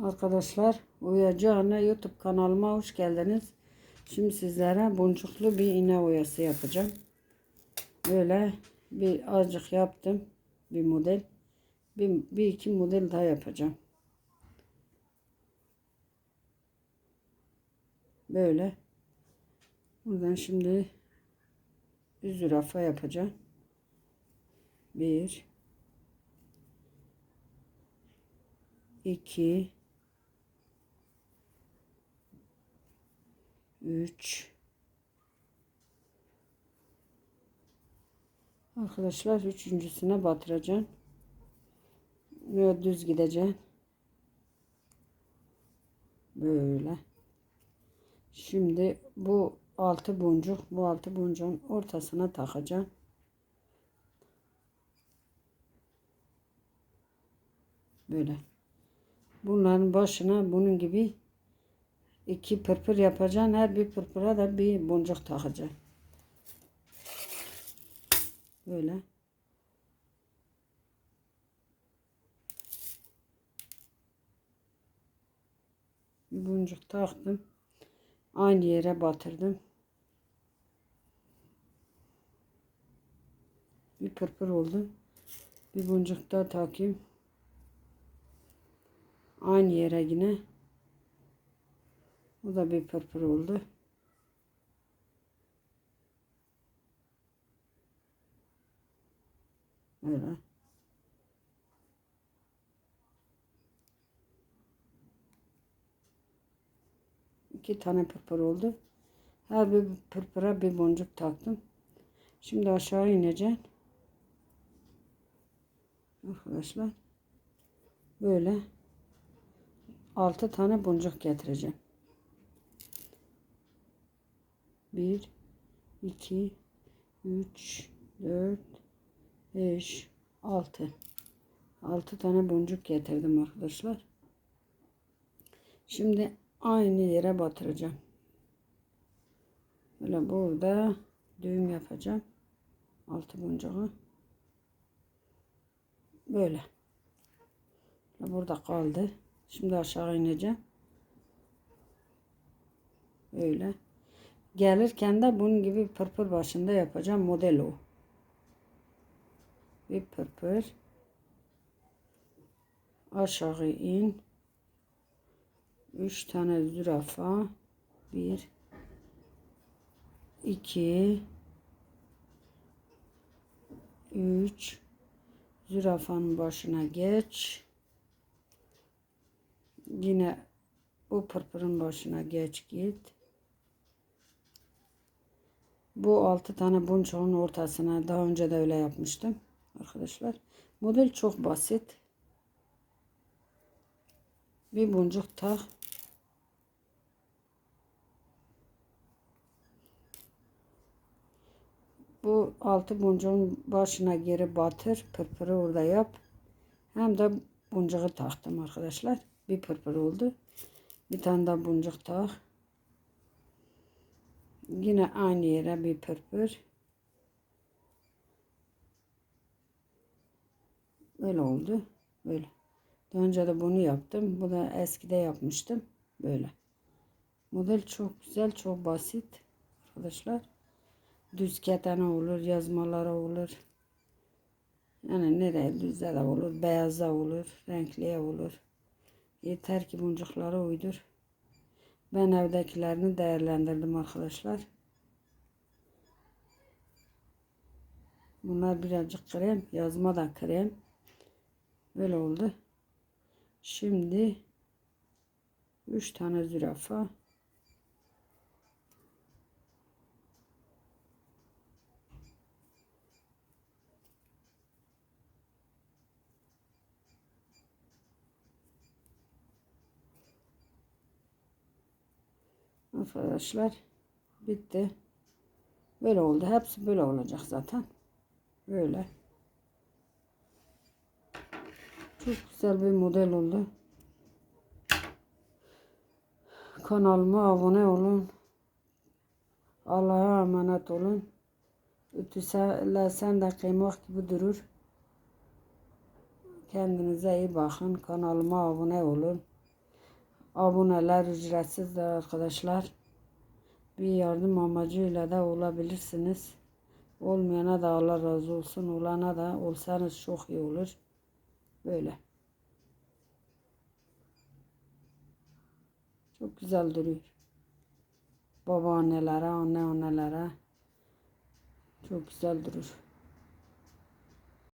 Arkadaşlar Uyacağına YouTube kanalıma hoş geldiniz. Şimdi sizlere boncuklu bir iğne oyası yapacağım. Böyle bir azıcık yaptım. Bir model. Bir, bir iki model daha yapacağım. Böyle. Buradan şimdi bir zürafa yapacağım. Bir. iki. 3 Arkadaşlar üçüncüsüne batıracağım. Böyle düz gideceğim. Böyle. Şimdi bu altı boncuk, bu altı boncuğun ortasına takacağım. Böyle. Bunların başına bunun gibi iki pırpır yapacaksın. Her bir pırpıra da bir boncuk takacaksın. Böyle. Boncuk taktım. Aynı yere batırdım. Bir pırpır oldu. Bir boncuk daha takayım. Aynı yere yine. Bu da bir pırpır oldu. Böyle. İki tane pırpır oldu. Her bir pırpıra bir boncuk taktım. Şimdi aşağı ineceğim. Arkadaşlar. Böyle. Altı tane boncuk getireceğim. 1 2 3 4 5 6 6 tane boncuk getirdim arkadaşlar. Şimdi aynı yere batıracağım. Böyle burada düğüm yapacağım. Altı boncuğu. Böyle. Burada kaldı. Şimdi aşağı ineceğim. Böyle. Gelirken de bunun gibi pırpır başında yapacağım model o. Bir pırpır. Aşağı in. Üç tane zürafa. Bir. iki, Üç. Zürafanın başına geç. Yine bu pırpırın başına geç git. Bu 6 tane boncuğun ortasına daha önce de öyle yapmıştım arkadaşlar. Model çok basit. Bir boncuk tak. Bu altı boncuğun başına geri batır. Pırpırı orada yap. Hem de boncuğu taktım arkadaşlar. Bir pırpır oldu. Bir tane daha boncuk tak. Yine aynı yere bir pırpır. Böyle oldu. Böyle. Daha önce de bunu yaptım. Bu da eskide yapmıştım. Böyle. Model çok güzel, çok basit. Arkadaşlar. Düz ketene olur, yazmalara olur. Yani nereye düzde de olur, beyaza olur, renkliye olur. Yeter ki boncuklara uydur. Ben evdekilerini değerlendirdim arkadaşlar. Bunlar birazcık krem. Yazma da krem. Böyle oldu. Şimdi 3 tane zürafa. Arkadaşlar bitti. Böyle oldu. Hepsi böyle olacak zaten. Böyle. Çok güzel bir model oldu. Kanalıma abone olun. Allah'a emanet olun. Ütüselesen de kıymak gibi durur. Kendinize iyi bakın. Kanalıma abone olun. Aboneler ücretsizdir arkadaşlar. Bir yardım amacıyla da olabilirsiniz. Olmayana da Allah razı olsun. Olana da olsanız çok iyi olur. Böyle. Çok güzel duruyor. Babaannelere, anneannelere çok güzel durur.